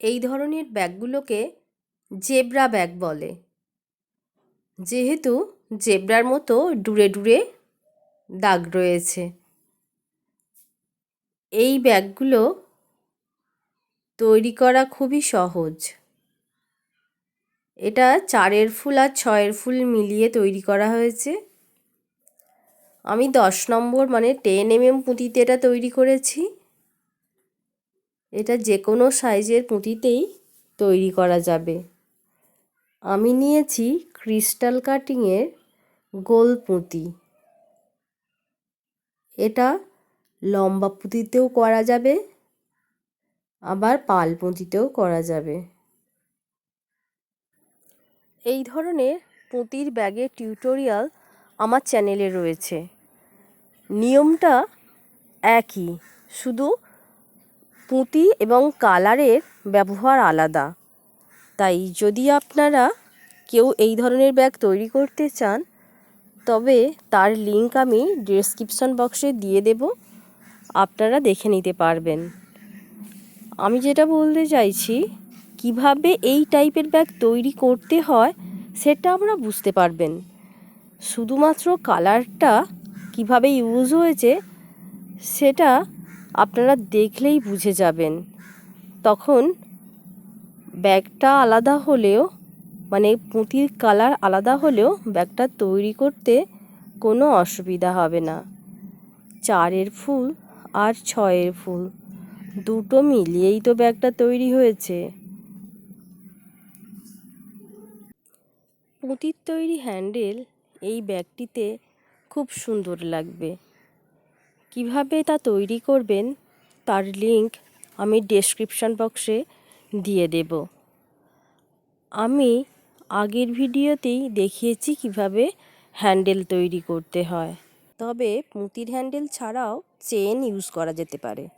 এই ধরনের ব্যাগগুলোকে zebra bag বলে। যেহেতু জেব্রার মতো ডুরে ডুরে দাগ রয়েছে। এই ব্যাগগুলো তৈরি করা খুবই সহজ। এটা চারের ফুল আর ছয়ের ফুল মিলিয়ে তৈরি করা হয়েছে। আমি দশ নম্বর মানে টেন এম এম পুঁতিতে এটা তৈরি করেছি। এটা যে কোনো সাইজের পুঁতিতেই তৈরি করা যাবে। আমি নিয়েছি ক্রিস্টাল কাটিংয়ের গোল পুঁতি। এটা লম্বা পুঁতিতেও করা যাবে, আবার পাল পুঁতিতেও করা যাবে। এই ধরনের পুঁতির ব্যাগের টিউটোরিয়াল আমার চ্যানেলে রয়েছে। নিয়মটা একই, শুধু পুঁতি এবং কালারের ব্যবহার আলাদা। তাই যদি আপনারা কেউ এই ধরনের ব্যাগ তৈরি করতে চান, তবে তার লিঙ্ক আমি ডেসক্রিপশন বক্সে দিয়ে দেব। আপনারা দেখে নিতে পারবেন। আমি যেটা বলতে চাইছি, কীভাবে এই টাইপের ব্যাগ তৈরি করতে হয় সেটা আমরা বুঝতে পারবেন। শুধুমাত্র কালারটা কীভাবে ইউজ হয়েছে, সেটা আপনারা দেখলেই বুঝে যাবেন। তখন ব্যাগটা আলাদা হলেও মানে পুঁতির কালার আলাদা হলেও ব্যাগটা তৈরি করতে কোনো অসুবিধা হবে না। চারের ফুল আর ছয়ের ফুল, দুটো মিলিয়েই তো ব্যাগটা তৈরি হয়েছে। পুঁতির তৈরি হ্যান্ডেল এই ব্যাগটিতে খুব সুন্দর লাগবে। কীভাবে তা তৈরি করবেন তার লিংক আমি ডেসক্রিপশান বক্সে দিয়ে দেব। আমি আগের ভিডিওতেই দেখিয়েছি কীভাবে হ্যান্ডেল তৈরি করতে হয়। তবে পুঁতির হ্যান্ডেল ছাড়াও চেন ইউজ করা যেতে পারে।